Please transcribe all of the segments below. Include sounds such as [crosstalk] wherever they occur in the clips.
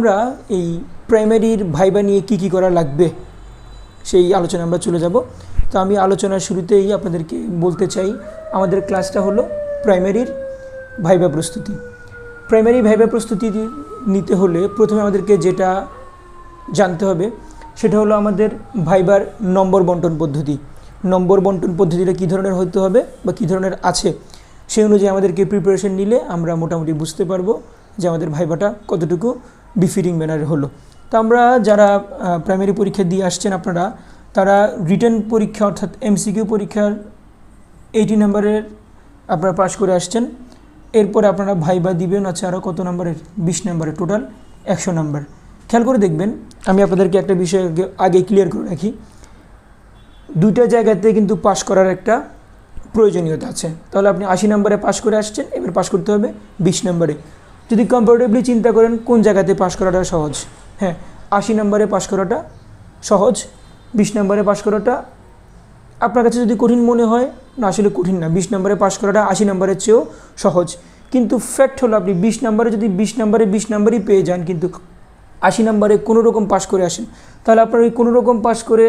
আমরা এই প্রাইমারির ভাইবা নিয়ে কি কি করা লাগবে, সেই আলোচনা আমরা চলে যাব। তো আমি আলোচনার শুরুতেই আপনাদেরকে বলতে চাই, আমাদের ক্লাসটা হলো প্রাইমারির ভাইবা প্রস্তুতি। প্রাইমারি ভাইবা প্রস্তুতি নিতে হলে প্রথমে আমাদেরকে যেটা জানতে হবে, সেটা হলো আমাদের ভাইবার নম্বর বন্টন পদ্ধতি। নম্বর বন্টন পদ্ধতিটা কী ধরনের হতে হবে বা কী ধরনের আছে, সেই অনুযায়ী আমাদেরকে প্রিপারেশন নিলে আমরা মোটামুটি বুঝতে পারব যে আমাদের ভাইবাটা কতটুকু বিফিটিং ম্যানারে হলো। তো আমরা যারা প্রাইমারি পরীক্ষা দিয়ে আসছেন আপনারা, তারা রিটার্ন পরীক্ষা অর্থাৎ এমসিকিউ পরীক্ষার এইটি নাম্বারের আপনারা পাশ করে আসছেন। এরপরে আপনারা ভাইবা দিবেন আছে আরও কত নাম্বারের? বিশ নাম্বারের টোটাল একশো নাম্বার। খেয়াল করে দেখবেন, আমি আপনাদেরকে একটা বিষয় আগে ক্লিয়ার করে রাখি। দুইটা জায়গাতে কিন্তু পাশ করার একটা প্রয়োজনীয়তা আছে। তাহলে আপনি আশি নম্বরে পাশ করে আসছেন, এবার পাশ করতে হবে বিশ নম্বরে। যদি কম্পারেটিভলি চিন্তা করেন কোন জায়গাতে পাশ করাটা সহজ? হ্যাঁ আশি নম্বরে পাশ করাটা সহজ, বিশ নম্বরে পাশ করাটা আপনার কাছে যদি কঠিন মনে হয়, না আসলে কঠিন না, বিশ নম্বরে পাশ করাটা আশি নম্বরের চেয়েও সহজ। কিন্তু ফ্যাক্ট হলো আপনি বিশ নম্বরে যদি বিশ নম্বরে বিশ নম্বরই পেয়ে যান, কিন্তু আশি নম্বরে কোনো রকম পাশ করে আসেন, তাহলে আপনার ওই কোনো রকম পাশ করে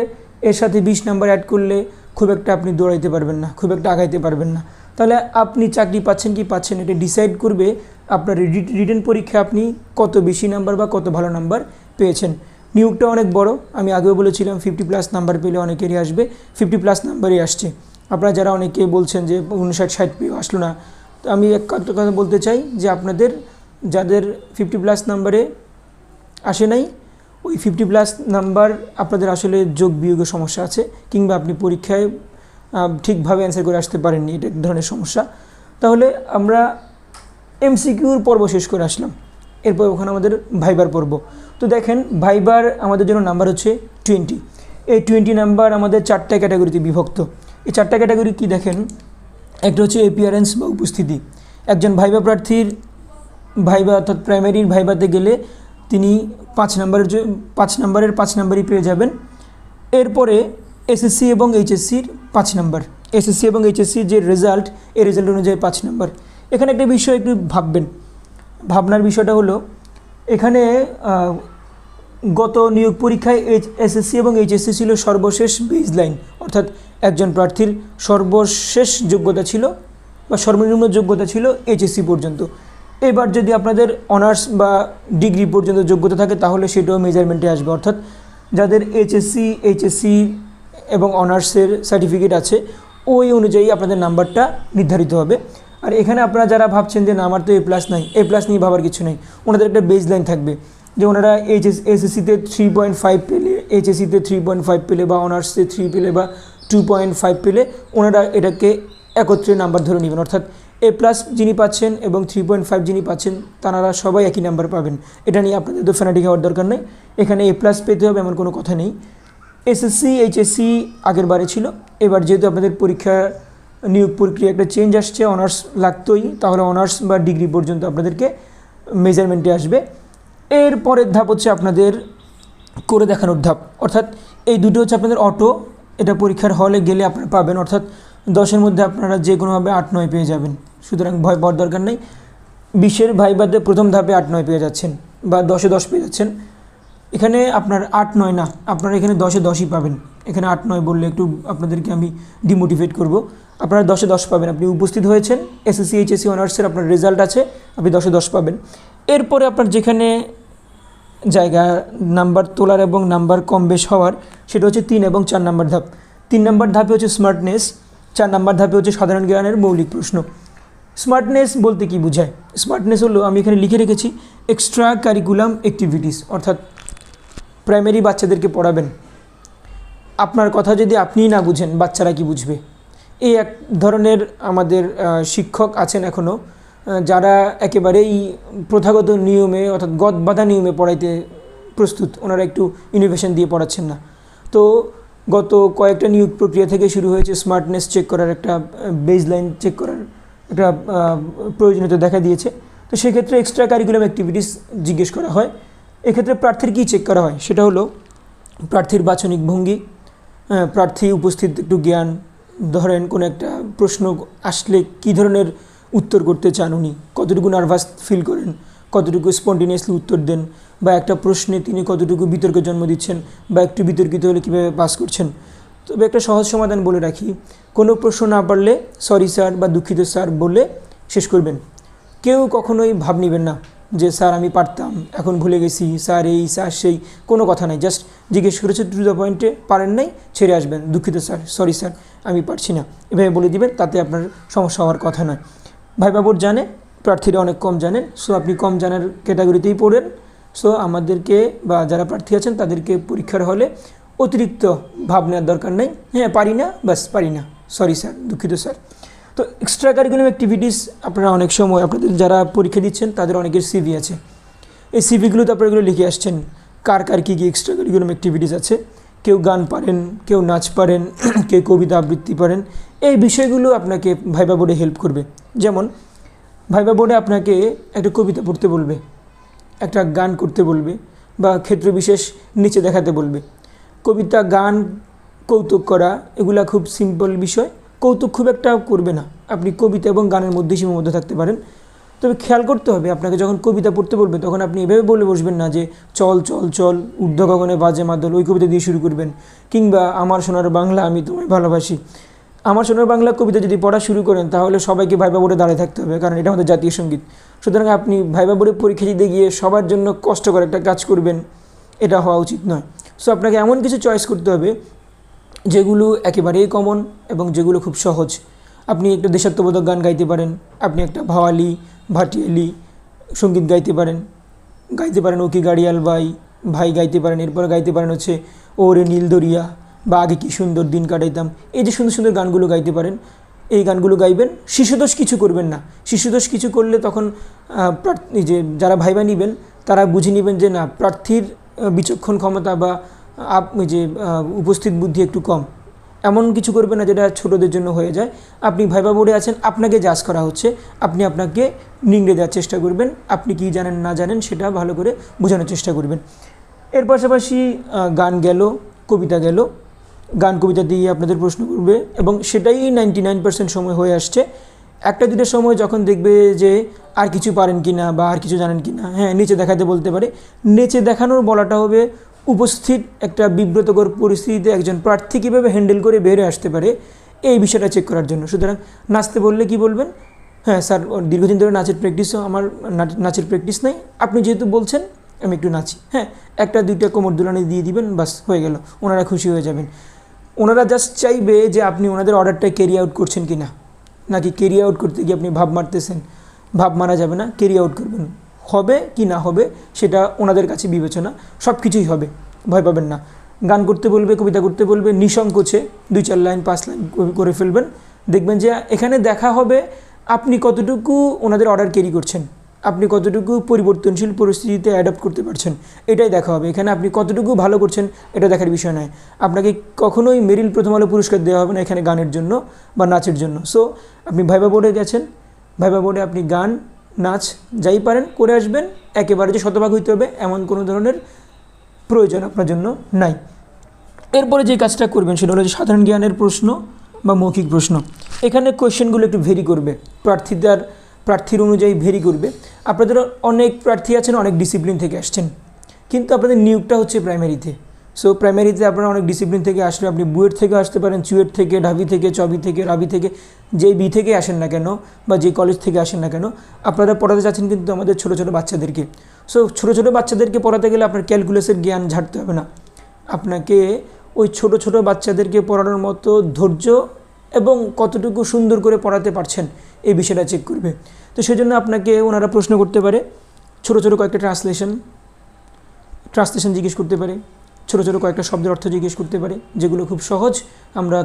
এর সাথে বিশ নাম্বার অ্যাড করলে খুব একটা আপনি দৌড়াইতে পারবেন না, খুব একটা আগাইতে পারবেন না। তাহলে আপনি চাকরি পাচ্ছেন কি পাচ্ছেন এটা ডিসাইড করবে আপনার রিটেন পরীক্ষা আপনি কত বেশি নাম্বার বা কত ভালো নাম্বার পেয়েছেন। নিয়োগটা অনেক বড়, আমি আগেও বলেছিলাম ফিফটি প্লাস নাম্বার পেলে অনেকেরই আসবে ফিফটি প্লাস নাম্বারই আসছে। আপনারা যারা অনেকে বলছেন যে উনষাট ষাট পেয়েও আসলো না, তো আমি এক কথা বলতে চাই যে আপনাদের যাদের ফিফটি প্লাস নাম্বারে আসে নাই, ওই ফিফটি প্লাস নাম্বার আপনাদের আসলে যোগ বিয়োগের সমস্যা আছে, কিংবা আপনি পরীক্ষায় ঠিকভাবে অ্যান্সার করে আসতে পারেননি, এটা এক ধরনের সমস্যা। তাহলে আমরা এমসিকিউর পর্ব শেষ করে আসলাম। এরপর ওখানে আমাদের ভাইবার পর্ব। তো দেখেন, ভাইবার আমাদের জন্য নাম্বার হচ্ছে টোয়েন্টি এই টোয়েন্টি নাম্বার আমাদের চারটা ক্যাটাগরিতে বিভক্ত। এই চারটা ক্যাটাগরি কি দেখেন? একটা হচ্ছে এপিয়ারেন্স বা উপস্থিতি। একজন ভাইবা প্রার্থীর ভাইবা অর্থাৎ প্রাইমারির ভাইবাতে গেলে তিনি পাঁচ নম্বরের পাঁচ নম্বরের পাঁচ নম্বরই পেয়ে যাবেন। এরপরে এসএসসি এবং এইচএসসির পাঁচ নম্বর এসএসসি এবং এইচএসসির যে রেজাল্ট এই রেজাল্ট অনুযায়ী পাঁচ নম্বর এখানে একটা বিষয় একটু ভাববেন। ভাবনার বিষয়টা হলো, এখানে গত নিয়োগ পরীক্ষায় এইচ এসএসসি এবং এইচএসসি ছিল সর্বশেষ বেজ লাইন অর্থাৎ একজন প্রার্থীর সর্বশেষ যোগ্যতা ছিল বা সর্বনিম্ন যোগ্যতা ছিল এইচএসসি পর্যন্ত। এবার যদি আপনাদের অনার্স বা ডিগ্রি পর্যন্ত যোগ্যতা থাকে, তাহলে সেটাও মেজারমেন্টে আসবে। অর্থাৎ যাদের এইচএসসি এইচএসসি এবং অনার্সের সার্টিফিকেট আছে, ওই অনুযায়ী আপনাদের নাম্বারটা নির্ধারিত হবে। আর এখানে আপনারা যারা ভাবছেন যে না, আমার তো এ প্লাস নাই এ প্লাস নিয়ে ভাবার কিছু নেই, ওনাদের একটা বেজ লাইন থাকবে। যে ওনারা এইচএস এসএসসিতে থ্রি পয়েন্ট ফাইভ পেলে এইচএসসিতে থ্রি পয়েন্ট ফাইভ পেলে বা অনার্সে থ্রি পেলে বা টু পয়েন্ট ফাইভ পেলে, ওনারা এটাকে একত্রে নাম্বার ধরে নেবেন। অর্থাৎ এ প্লাস যিনি পাচ্ছেন এবং থ্রি পয়েন্ট ফাইভ যিনি পাচ্ছেন, তারা সবাই একই নাম্বার পাবেন। এটা নিয়ে আপনাদের তো ফ্যানাটিক হওয়ার দরকার নেই। এখানে এ প্লাস পেতে হবে এমন কোনো কথা নেই। এসএসসি এইচএসসি আগের বারে ছিল। এবার যেহেতু আপনাদের পরীক্ষা নিয়োগ প্রক্রিয়া একটা চেঞ্জ আসছে অনার্স লাগতোই, তাহলে অনার্স বা ডিগ্রি পর্যন্ত আপনাদেরকে মেজারমেন্টে আসবে। এর পরের ধাপ হচ্ছে আপনাদের করে দেখানোর ধাপ। অর্থাৎ এই দুটো হচ্ছে আপনাদের অটো এটা পরীক্ষার হলে গেলে আপনারা পাবেন। অর্থাৎ দশের মধ্যে আপনারা যে কোনোভাবে আট, নয় পেয়ে যাবেন। সুতরাং ভয় পাওয়ার দরকার নেই। বিশের ভাইবাদে প্রথম ধাপে আট, নয় পেয়ে যাচ্ছেন বা দশে দশ পেয়ে যাচ্ছেন। এখানে আপনার আট, নয় না, আপনারা এখানে দশে দশই পাবেন। এখানে আট, নয় বললে একটু আপনাদেরকে আমি ডিমোটিভেট করব। আপনারা দশে দশ পাবেন। আপনি উপস্থিত হয়েছেন এসএসসি এইচএসসি অনার্সের আপনার রেজাল্ট আছে, আপনি দশে দশ পাবেন। এরপরে আপনার যেখানে জায়গা নাম্বার তোলার এবং নাম্বার কম বেশ হওয়ার, সেটা হচ্ছে তিন এবং চার নাম্বার ধাপ। তিন নাম্বার ধাপে হচ্ছে স্মার্টনেস চার নাম্বার ধাপে হচ্ছে সাধারণ জ্ঞানের মৌলিক প্রশ্ন। স্মার্টনেস বলতে কি বোঝায়? স্মার্টনেস হলো, আমি এখানে লিখে রেখেছি এক্সট্রা কারিকুলাম অ্যাক্টিভিটিস অর্থাৎ প্রাইমারি বাচ্চাদেরকে পড়াবেন। আপনার কথা যদি আপনিই না বুঝেন, বাচ্চারা কি বুঝবে? এই এক ধরনের আমাদের শিক্ষক আছেন এখনও যারা একেবারেই প্রথাগত নিয়মে অর্থাৎ গদ বাঁধা নিয়মে পড়াইতে প্রস্তুত। ওনারা একটু ইনোভেশন দিয়ে পড়াচ্ছেন না। তো গত কয়েকটা নিয়োগ প্রক্রিয়া থেকে শুরু হয়েছে স্মার্টনেস চেক করার একটা বেজ লাইন চেক করার একটা প্রয়োজনীয়তা দেখা দিয়েছে। তো সেক্ষেত্রে এক্সট্রা কারিকুলাম অ্যাক্টিভিটিস জিজ্ঞেস করা হয়। এক্ষেত্রে প্রার্থীর কী চেক করা হয়? সেটা হলো প্রার্থীর বাচনিক ভঙ্গি প্রার্থী উপস্থিত একটু জ্ঞান, ধরেন কোনো একটা প্রশ্ন আসলে কী ধরনের উত্তর করতে চান উনি? কতটুকু নার্ভাস ফিল করেন? কতটুকু স্পন্টিনিয়াসলি উত্তর দেন? বা একটা প্রশ্নে তিনি কতটুকু বিতর্কের জন্ম দিচ্ছেন? বা একটু বিতর্কিত হলে কীভাবে পাস করছেন? তবে একটা সহজ সমাধান বলে রাখি, কোনো প্রশ্ন না পারলে সরি স্যার বা দুঃখিত স্যার বলে শেষ করবেন। কেউ কখনোই ভাব নেবেন না। যে, স্যার, আমি পারতাম। এখন ভুলে গেছি। স্যার, এই, স্যার, সেই। কোনো কথা নাই। জাস্ট জিজ্ঞেস করেছে টু দ্য পয়েন্টে পারেন নাই? ছেড়ে আসবেন। দুঃখিত, স্যার। সরি, স্যার, আমি পারছি না। এভাবে বলে দিবেন, তাতে আপনার সমস্যা হওয়ার কথা নয়। ভাই বাবুর জানে, প্রার্থীরা অনেক কম জানেন। সো, আপনি কম জানার ক্যাটাগরিতেই পড়েন। সো, আমাদেরকে বা যারা প্রার্থী আছেন, তাদেরকে পরীক্ষার হলে অতিরিক্ত ভাব নেওয়ার দরকার নেই। হ্যাঁ পারি না? ব্যাস, পারি না। Sorry, sir. দুঃখিত, স্যার। তো এক্সট্রা কারিকুলাম অ্যাক্টিভিটিস আপনারা অনেক সময় আপনাদের যারা পরীক্ষা দিচ্ছেন, তাদের অনেকের সিভি আছে। এই সিভিগুলোতে আপনারা এগুলো লিখে আসছেন, কার কার কী কী এক্সট্রা কারিকুলাম অ্যাক্টিভিটিস আছে। কেউ গান পারেন, কেউ নাচ পারেন, [clears throat] কেউ কবিতা আবৃত্তি পারেন, এই বিষয়গুলো আপনাকে ভাইবা বোর্ডে হেল্প করবে। যেমন ভাইবা বোর্ডে আপনাকে একটা কবিতা পড়তে বলবে, একটা গান করতে বলবে, বা ক্ষেত্র বিশেষ নিচে দেখাতে বলবে। কবিতা, গান, কৌতুক করা, এগুলা খুব সিম্পল বিষয়। কৌতুক খুব একটা করবে না। আপনি কবিতা এবং গানের মধ্যে সীমাবদ্ধ থাকতে পারেন। তবে খেয়াল করতে হবে, আপনাকে যখন কবিতা পড়তে বলবে, তখন আপনি এভাবে বলে বসবেন না যে, চল চল চল, ঊর্ধ্ব গগনে বাজে মাদল, ওই কবিতা দিয়ে শুরু করবেন। কিংবা, আমার সোনার বাংলা আমি তোমায় ভালোবাসি। আমার সোনার বাংলা কবিতা যদি পড়া শুরু করেন, তাহলে সবাইকে ভাইবা বোর্ডে দাঁড়িয়ে থাকতে হবে, কারণ এটা আমাদের জাতীয় সংগীত। সুতরাং আপনি ভাইবা বোর্ডে পরীক্ষা দিতে গিয়ে সবার জন্য কষ্টকর একটা কাজ করবেন, এটা হওয়া উচিত নয়। সো আপনাকে এমন কিছু চয়েস করতে হবে যেগুলো একেবারেই কমন এবং যেগুলো খুব সহজ। আপনি একটা দেশাত্মবোধক গান গাইতে পারেন, আপনি একটা ভাওয়ালি, ভাটিয়ালি সংগীত গাইতে পারেন। গাইতে পারেন ওকে গাড়িয়াল ভাই ভাই গাইতে পারেন, এরপর গাইতে পারেন হচ্ছে ওরে নীল দরিয়া বা আগে কি সুন্দর দিন কাটাইতাম। এই যে সুন্দর সুন্দর গানগুলো গাইতে পারেন, এই গানগুলো গাইবেন, শিশুদোষ কিছু করবেন না। শিশুদোষ কিছু করলে তখন প্রার্থ- যে যারা ভাইবা নিবেন, তারা বুঝে নেবেন যে না, প্রার্থীর বিচক্ষণ ক্ষমতা বা আপ যে উপস্থিত বুদ্ধি একটু কম। এমন কিছু করবে না যেটা ছোটদের জন্য হয়ে যায়। আপনি ভাইবা বোর্ডে আছেন, আপনাকে জাজ করা হচ্ছে। আপনি আপনাকে নিংড়ে দেওয়ার চেষ্টা করবেন। আপনি কি জানেন, না জানেন, সেটা ভালো করে বোঝানোর চেষ্টা করবেন। এর পাশাপাশি গান গেল, কবিতা গেল। গান, কবিতা দিয়ে আপনাদের প্রশ্ন করবে এবং সেটাই নাইনটি নাইন পার্সেন্ট সময় হয়ে আসছে। একটা দুটো সময় যখন দেখবে যে আর কিছু পারেন কি না বা আর কিছু জানেন কি না হ্যাঁ নিচে দেখাতে বলতে পারে। নেচে দেখানোর বলাটা হবে উপস্থিত একটা বিব্রতকর পরিস্থিতিতে একজন প্রার্থী কীভাবে হ্যান্ডেল করে বেরিয়ে আসতে পারে, এই বিষয়টা চেক করার জন্য। সুতরাং নাচতে বললে কি বলবেন? হ্যাঁ স্যার, দীর্ঘদিন ধরে নাচের প্র্যাকটিসও আমার নাচের প্র্যাকটিস নাই। আপনি যেহেতু বলছেন, আমি একটু নাচি। হ্যাঁ একটা, দুইটা কোমর দুলানি দিয়ে দিবেন, বাস, হয়ে গেল। ওনারা খুশি হয়ে যাবেন। ওনারা জাস্ট চাইবে যে আপনি ওনাদের অর্ডারটা ক্যারি আউট করছেন কি না নাকি ক্যারি আউট করতে গিয়ে আপনি ভাব মারতেছেন? ভাব মারা যাবে না ক্যারি আউট করবেন। হবে কি না হবে সেটা ওনাদের কাছে বিবেচনা, সব কিছুই হবে, ভয় পাবেন না। গান করতে বলবে, কবিতা করতে বলবে নিঃসংকোচে দুই চার লাইন, পাঁচ লাইন করে ফেলবেন। দেখবেন যে এখানে দেখা হবে আপনি কতটুকু ওনাদের অর্ডার ক্যারি করছেন, আপনি কতটুকু পরিবর্তনশীল পরিস্থিতিতে অ্যাডাপ্ট করতে পারছেন, এটাই দেখা হবে। এখানে আপনি কতটুকু ভালো করছেন, এটা দেখার বিষয় নয়। আপনাকে কখনোই মেরিল প্রথম আলো পুরস্কার দেওয়া হবে না এখানে গানের জন্য বা নাচের জন্য। সো আপনি ভাইবা বোর্ডে গেছেন, ভাইবা বোর্ডে আপনি গান নাচ যাই পারেন, করে আসবেন। একেবারে যে শতভাগ হইতে হবে, এমন কোনো ধরনের প্রয়োজন আপনার জন্য নাই। এরপরে যে কাজটা করবেন, সেটা হলো যে সাধারণ জ্ঞানের প্রশ্ন বা মৌখিক প্রশ্ন। এখানে কোয়েশ্চেনগুলো একটু ভেরি করবে। প্রার্থীদের, প্রার্থীর অনুযায়ী ভেরি করবে। আপনাদের অনেক প্রার্থী আছেন, অনেক ডিসিপ্লিন থেকে আসছেন। কিন্তু আপনাদের নিয়োগটা হচ্ছে প্রাইমারিতে সো প্রাইমারিতে আপনারা অনেক ডিসিপ্লিন থেকে আসলে আপনি বুয়েট থেকে আসতে পারেন, চুয়েট থেকে, ঢাবি থেকে, চবি থেকে, রাবি থেকে যেই বি থেকে আসেন না কেন বা যে কলেজ থেকে আসেন না কেন, আপনারা পড়াতে যাচ্ছেন কিন্তু আমাদের ছোটো ছোটো বাচ্চাদেরকে। সো ছোটো ছোটো বাচ্চাদেরকে পড়াতে গেলে আপনার ক্যালকুলাসের জ্ঞান ঝাড়তে হবে না। আপনাকে ওই ছোট ছোট বাচ্চাদেরকে পড়ানোর মতো ধৈর্য এবং কতটুকু সুন্দর করে পড়াতে পারছেন এই বিষয়টা চেক করবে। তো সেজন্য আপনাকে ওনারা প্রশ্ন করতে পারে, ছোট ছোট কয়েকটা ট্রান্সলেশন ট্রান্সলেশন জিজ্ঞেস করতে পারে। ছোট ছোট কয়েকটা শব্দের অর্থ জিজ্ঞেস করতে পারে, যেগুলো খুব সহজ, আমরা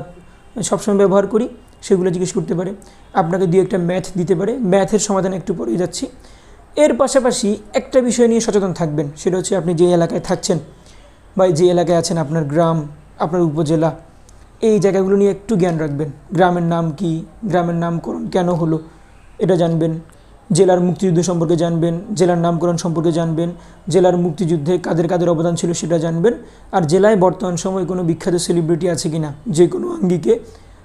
সবসময় ব্যবহার করি, সেগুলো জিজ্ঞেস করতে পারে। আপনাকে দুই একটা ম্যাথ দিতে পারে ম্যাথের সমাধান একটু পরে যাচ্ছি। এর পাশাপাশি একটা বিষয় নিয়ে সচেতন থাকবেন, সেটা হচ্ছে আপনি যে এলাকায় থাকছেন বা যে এলাকায় আছেন আপনার গ্রাম, আপনার উপজেলা, এই জায়গাগুলো নিয়ে একটু জ্ঞান রাখবেন। গ্রামের নাম কি, গ্রামের নামকরণ কেন হলো, এটা জানবেন। জেলার মুক্তিযুদ্ধ সম্পর্কে জানবেন, জেলার নামকরণ সম্পর্কে জানবেন, জেলার মুক্তিযুদ্ধে কাদের কাদের অবদান ছিল সেটা জানবেন, আর জেলায় বর্তমান সময়ে কোনো বিখ্যাত সেলিব্রিটি আছে কি না যে কোনো আঙ্গিকে,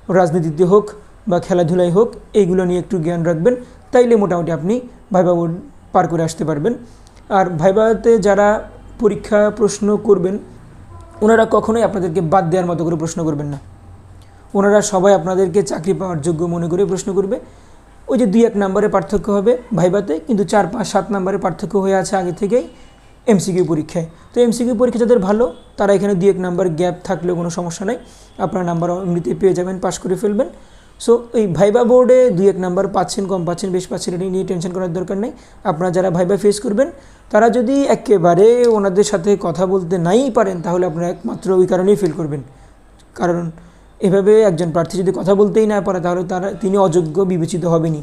রাজনীতিতে হোক বা খেলাধুলায় হোক এইগুলো নিয়ে একটু জ্ঞান রাখবেন, তাইলে মোটামুটি আপনি ভাইবা বোর্ড পার করে আসতে পারবেন। আর ভাইবাতে যারা পরীক্ষা প্রশ্ন করবেন, ওনারা কখনোই আপনাদেরকে বাদ দেওয়ার মতো করে প্রশ্ন করবেন না। ওনারা সবাই আপনাদেরকে চাকরি পাওয়ার যোগ্য মনে করে প্রশ্ন করবে ওই যে দুই এক নম্বরের পার্থক্য হবে ভাইভাতে কিন্তু চার পাঁচ সাত নম্বরের পার্থক্য হয়ে আছে আগে থেকেই এমসিকিউ পরীক্ষায়। তো এমসিকিউ পরীক্ষা যাদের ভালো, তারা এখানে দুই এক নাম্বার গ্যাপ থাকলেও কোনো সমস্যা নেই। আপনার নাম্বার এমনিতে পেয়ে যাবেন পাস করে ফেলবেন। সো এই ভাইবা বোর্ডে দুই এক নাম্বার পাচ্ছেন, কম পাচ্ছেন, বেশ পাচ্ছেন, এটা নিয়ে টেনশন করার দরকার নেই। আপনারা যারা ভাইবা ফেস করবেন, তারা যদি একেবারে ওনাদের সাথে কথা বলতে নাই পারেন, তাহলে আপনারা একমাত্র ওই কারণেই ফেল করবেন। কারণ এভাবে একজন প্রার্থী যদি কথা বলতেই না পারে, তাহলে তারা, তিনি অযোগ্য, বিবেচিত হবেনি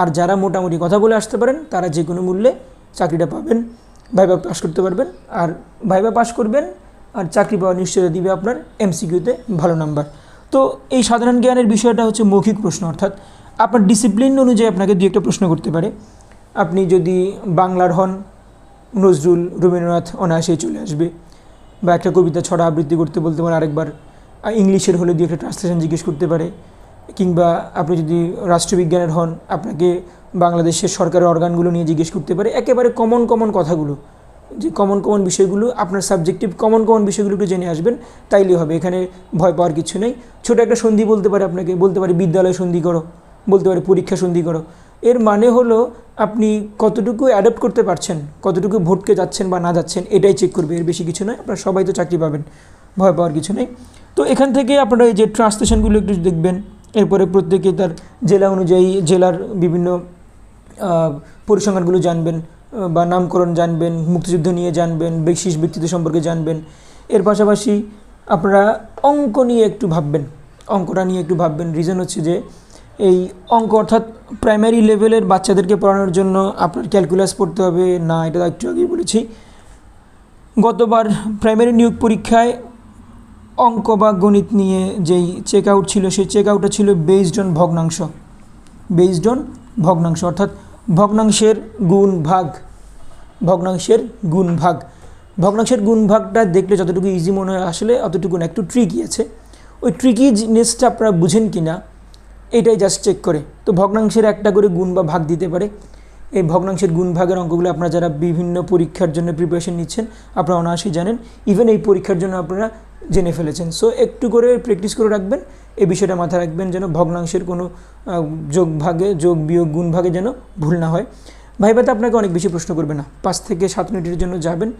আর যারা মোটামুটি কথা বলে আসতে পারেন, তারা যে কোনো মূল্যে চাকরিটা পাবেন ভাইবা পাস করতে পারবেন। আর ভাইবা পাস করবেন, আর চাকরি পাওয়ার নিশ্চয়তা দিবে আপনার এমসিকিউতে ভালো নাম্বার তো এই সাধারণ জ্ঞানের বিষয়টা হচ্ছে মৌখিক প্রশ্ন, অর্থাৎ আপনার ডিসিপ্লিন অনুযায়ী আপনাকে দু একটা প্রশ্ন করতে পারে। আপনি যদি বাংলার হন, নজরুল রবীন্দ্রনাথ অনায়াসেই চলে আসবে, বা একটা কবিতা ছড়া আবৃত্তি করতে বলতে পারেন আরেকবার আর ইংলিশের হলে দিয়ে একটা ট্রান্সলেশন জিজ্ঞেস করতে পারে। কিংবা আপনি যদি রাষ্ট্রবিজ্ঞানের হন, আপনাকে বাংলাদেশের সরকারের অর্গানগুলো নিয়ে জিজ্ঞেস করতে পারে। একেবারে কমন কমন কথাগুলো। যে কমন কমন বিষয়গুলো, আপনার সাবজেক্টিভ কমন কমন বিষয়গুলো একটু জেনে আসবেন, তাইলেই হবে। এখানে ভয় পাওয়ার কিছু নেই। ছোটো একটা সন্ধি বলতে পারে আপনাকে, বলতে পারে বিদ্যালয় সন্ধি করো, বলতে পারে পরীক্ষা সন্ধি করো। এর মানে হলো আপনি কতটুকু অ্যাডাপ্ট করতে পারছেন, কতটুকু ভোটকে যাচ্ছেন বা না যাচ্ছেন, এটাই চেক করবে। এর বেশি কিছু নয়, আপনারা সবাই তো চাকরি পাবেন। ভয় পাওয়ার কিছু নেই। তো এখান থেকে আপনারা এই যে ট্রান্সলেশনগুলো একটু দেখবেন। এরপরে প্রত্যেকে তার জেলা অনুযায়ী জেলার বিভিন্ন পরিসংখ্যানগুলো জানবেন বা নামকরণ জানবেন, মুক্তিযুদ্ধ নিয়ে জানবেন, বিশেষ ব্যক্তিত্ব সম্পর্কে জানবেন। এর পাশাপাশি আপনারা অঙ্ক নিয়ে একটু ভাববেন। অঙ্কটা নিয়ে একটু ভাববেন। রিজন হচ্ছে যে এই অঙ্ক অর্থাৎ প্রাইমারি লেভেলের বাচ্চাদেরকে পড়ানোর জন্য আপনার ক্যালকুলাস পড়তে হবে। না, এটা একটু আগেই বলেছি। গতবার প্রাইমারি নিয়োগ পরীক্ষায় অঙ্ক বা গণিত নিয়ে যেই চেক আউট ছিল, সেই চেক আউটটা ছিল বেসড অন ভগ্নাংশ। বেসড অন ভগ্নাংশ, অর্থাৎ ভগ্নাংশের গুণ ভাগ। ভগ্নাংশের গুণ ভাগ। ভগ্নাংশের গুণ ভাগটা দেখলে যতটুকু ইজি মনে হয়, আসলে অতটুকু না, একটু ট্রিকি আছে। ওই ট্রিকি জিনিসটা আপনারা বুঝেন কি না এটাই জাস্ট চেক করে। তো ভগ্নাংশের একটা করে গুণ বা ভাগ দিতে পারে। এই ভগ্নাংশের গুণ ভাগের অঙ্কগুলো আপনারা যারা বিভিন্ন পরীক্ষার জন্য প্রিপারেশন নিচ্ছেন, আপনারা অনায়াসই জানেন। ইভেন এই পরীক্ষার জন্য আপনারা জেনে ফেলেছেন। সো একটু করে প্র্যাকটিস করে রাখবেন। এই বিষয়টা মাথায় রাখবেন যেন ভগ্নাংশের কোনো যোগ ভাগে, যোগ বিয়োগ, গুণ ভাগে যেন ভুল না হয়। ভাইবাতে আপনাকে অনেক বেশি প্রশ্ন করবে না। পাঁচ থেকে সাত মিনিটের জন্য যাবেন।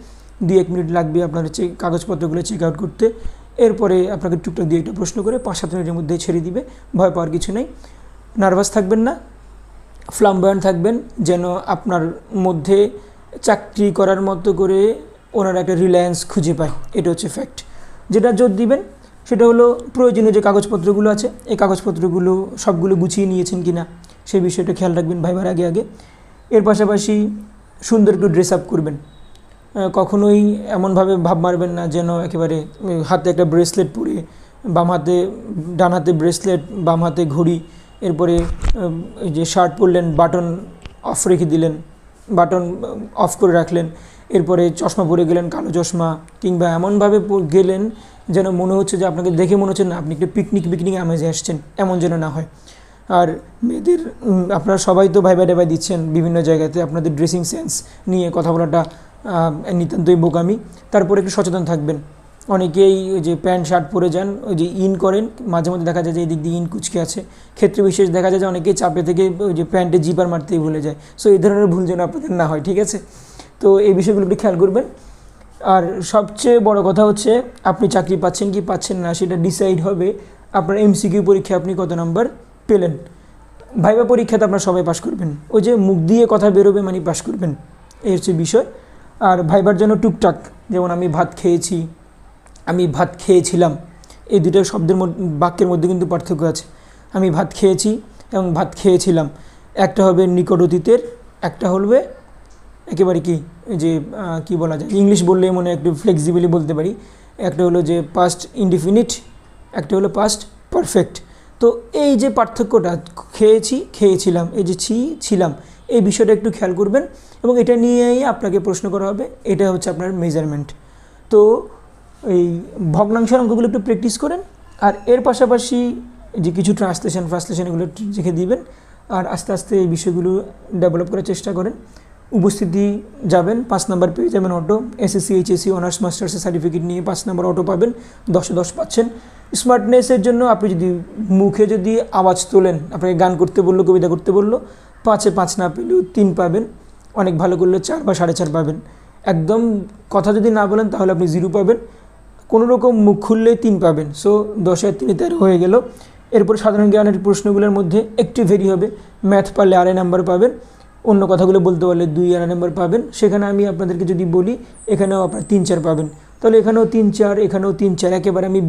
দুই, এক মিনিট লাগবে আপনার হচ্ছে কাগজপত্রগুলো চেক আউট করতে। এরপরে আপনাকে টুকটাক দিয়ে একটা প্রশ্ন করে পাঁচ, সাত মিনিটের মধ্যে ছেড়ে দিবে। ভয় পাওয়ার কিছু নেই। নার্ভাস থাকবেন না। ফ্লাম্বায়ান থাকবেন। যেন আপনার মধ্যে চাকরি করার মতো করে ওনারা একটা রিলায়েন্স খুঁজে পায়। এটা হচ্ছে ফ্যাক্ট যেটা জোর দিবেন, সেটা হলো প্রয়োজনীয় যে কাগজপত্রগুলো আছে, এই কাগজপত্রগুলো সবগুলো গুছিয়ে নিয়েছেন কি না সেই বিষয়টা খেয়াল রাখবেন ভাইবার আগে আগে। এর পাশাপাশি সুন্দর একটু ড্রেস আপ করবেন। কখনোই এমনভাবে ভাব মারবেন না যেন একেবারে হাতে একটা ব্রেসলেট পরে, বাম হাতে, ডান হাতে ব্রেসলেট বাম হাতে ঘড়ি, এরপরে যে শার্ট পরলেন বাটন অফ রেখে দিলেন বাটন অফ করে রাখলেন এরপরে চশমা পরে গেলেন, কালো চশমা, কিংবা এমনভাবে গেলেন যেন মনে হচ্ছে যে আপনাকে দেখে মনে হচ্ছে, না, আপনি একটু পিকনিক পিকনিক আমেজে আসছেন, এমন যেন না হয়। আর মেয়েদের আপনারা সবাই তো ভাই ভাই দিচ্ছেন বিভিন্ন জায়গাতে, আপনাদের ড্রেসিং সেন্স নিয়ে কথা বলাটা নিতান্তই বোকামি। তারপরে একটু সচেতন থাকবেন। অনেকেই ওই যে প্যান্ট, শার্ট পরে যান, ওই যে ইন করেন, মাঝে মধ্যে দেখা যায় যে এই দিক দিয়ে ইন কুচকে আছে। ক্ষেত্রে বিশেষ দেখা যায় যে অনেকেই চাপে থেকে ওই যে প্যান্টে জিপার মারতেই ভুলে যায়। সো এই ধরনের ভুল যেন আপনাদের না হয়, ঠিক আছে? তো এই বিষয়গুলো একটু খেয়াল করবেন। আর সবচেয়ে বড় কথা হচ্ছে, আপনি চাকরি পাচ্ছেন কি পাচ্ছেন না, সেটা ডিসাইড হবে আপনার এমসিকিউ পরীক্ষায় আপনি কত নাম্বার পেলেন। ভাইবা পরীক্ষাতে আপনারা সবাই পাশ করবেন। ওই যে মুখ দিয়ে কথা বেরোবে মানে পাশ করবেন। এই হচ্ছে বিষয়। আর ভাইবার জন্য টুকটাক, যেমন আমি ভাত খেয়েছি, আমি ভাত খেয়েছিলাম। এই দুটো শব্দের বাক্যের মধ্যে কিন্তু পার্থক্য আছে। আমি ভাত খেয়েছি এবং ভাত খেয়েছিলাম। একটা হবে নিকট অতীতের একটা হবে একেবারে কি যে কি বলা যায়, ইংলিশ বললে মনে একটু ফ্লেক্সিবলি বলতে পারি। একটা হলো যে পাস্ট ইনডিফিনিট একটা হলো পাস্ট পারফেক্ট তো এই যে পার্থক্যটা, খেয়েছি, খেয়েছিলাম, এই যে ছি, ছিলাম, এই বিষয়টা একটু খেয়াল করবেন এবং এটা নিয়েই আপনাকে প্রশ্ন করা হবে, এটা হচ্ছে আপনার মেজারমেন্ট তো এই ভগ্নাংশের অঙ্কগুলো একটু প্র্যাকটিস করেন, আর এর পাশাপাশি যে কিছু ট্রান্সলেশন ফ্রান্সলেশন এগুলো লিখে দিবেন, আর আস্তে আস্তে এই বিষয়গুলো ডেভেলপ করার চেষ্টা করেন। উপস্থিতি যাবেন, পাঁচ নাম্বার পেয়ে যাবেন অটো এসএসসি এইচএসসি অনার্স মাস্টার্সের সার্টিফিকেট নিয়ে পাঁচ নাম্বার অটো পাবেন, দশে দশ পাচ্ছেন। স্মার্টনেসের জন্য আপনি যদি মুখে যদি আওয়াজ তোলেন, আপনাকে গান করতে বলল, কবিতা করতে বলল, পাঁচে পাঁচ না পেলেও তিন পাবেন, অনেক ভালো করলে চার বা সাড়ে চার পাবেন। একদম কথা যদি না বলেন তাহলে আপনি জিরো পাবেন, কোনো রকম মুখ খুললে তিন পাবেন। সো দশে তিনে তেরো হয়ে গেল। এরপর সাধারণ জ্ঞানের প্রশ্নগুলোর মধ্যে একটি ভেরি হবে ম্যাথ পারলে আড়াই নাম্বার পাবেন। অন্য কথাগুলো বলতে পারলে দুই আড়াই নম্বর পাবেন। সেখানে আমি আপনাদেরকে যদি বলি, এখানেও আপনার তিন চার পাবেন। তাহলে এখানেও তিন চার, এখানেও তিন চার। একেবারে আমি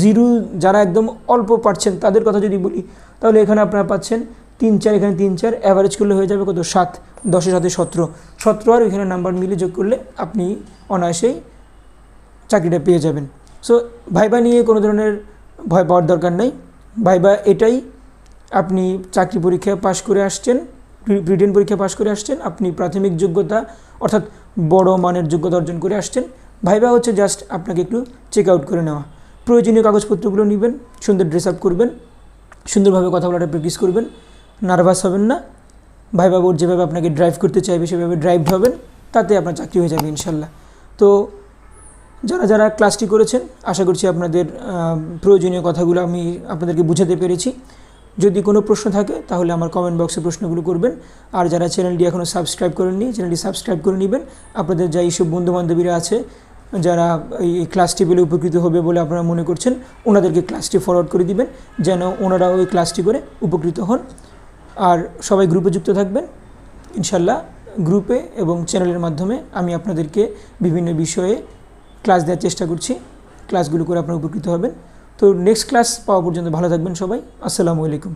জিরো, যারা একদম অল্প পাচ্ছেন তাদের কথা যদি বলি, তাহলে এখানে আপনারা পাচ্ছেন তিন চার, এখানে তিন চার। অ্যাভারেজ করলে হয়ে যাবে কত? সাত, দশের সাথে সতেরো। সতেরো আর এখানে নাম্বার মিলে যোগ করলে আপনি অনায়াসেই চাকরিটা পেয়ে যাবেন। সো ভাইবা নিয়ে কোনো ধরনের ভয় পাওয়ার দরকার নেই। ভাইবা এটাই, আপনি চাকরি পরীক্ষায় পাশ করে আসছেন। রিটেন পরীক্ষা পাশ করে আসছেন, আপনি প্রাথমিক যোগ্যতা অর্থাৎ বড় মানের যোগ্যতা অর্জন করে আসছেন। ভাইবা হচ্ছে জাস্ট আপনাকে একটু চেক আউট করে নেওয়া। প্রয়োজনীয় কাগজপত্রগুলো নেবেন, সুন্দর ড্রেস আপ করবেন, সুন্দরভাবে কথা বলাটা প্র্যাকটিস করবেন নার্ভাস হবেন না। ভাইবা বোর্ড যেভাবে আপনাকে ড্রাইভ করতে চাইবে, সেভাবে ড্রাইভ হবেন, তাতে আপনার চাকরি হয়ে যাবে ইনশাল্লাহ। তো যারা যারা ক্লাসটি করেছেন, আশা করছি আপনাদের প্রয়োজনীয় কথাগুলো আমি আপনাদেরকে বুঝাতে পেরেছি। যদি কোনো প্রশ্ন থাকে, তাহলে আমার কমেন্ট বক্সে প্রশ্নগুলো করবেন। আর যারা চ্যানেলটি এখনও সাবস্ক্রাইব করেননি চ্যানেলটি সাবস্ক্রাইব করে নেবেন। আপনাদের যা এইসব বন্ধুবান্ধবীরা আছে, যারা এই ক্লাসটি পেলে উপকৃত হবে বলে আপনারা মনে করছেন, ওনাদেরকে ক্লাসটি ফরওয়ার্ড করে দিবেন, যেন ওনারাও ওই ক্লাসটি করে উপকৃত হন। আর সবাই গ্রুপে যুক্ত থাকবেন। ইনশাল্লাহ গ্রুপে এবং চ্যানেলের মাধ্যমে আমি আপনাদেরকে বিভিন্ন বিষয়ে ক্লাস দেওয়ার চেষ্টা করছি। ক্লাসগুলো করে আপনারা উপকৃত হবেন। তো নেক্সট ক্লাস পাওয়া পর্যন্ত ভালো থাকবেন সবাই। আসসালামু আলাইকুম।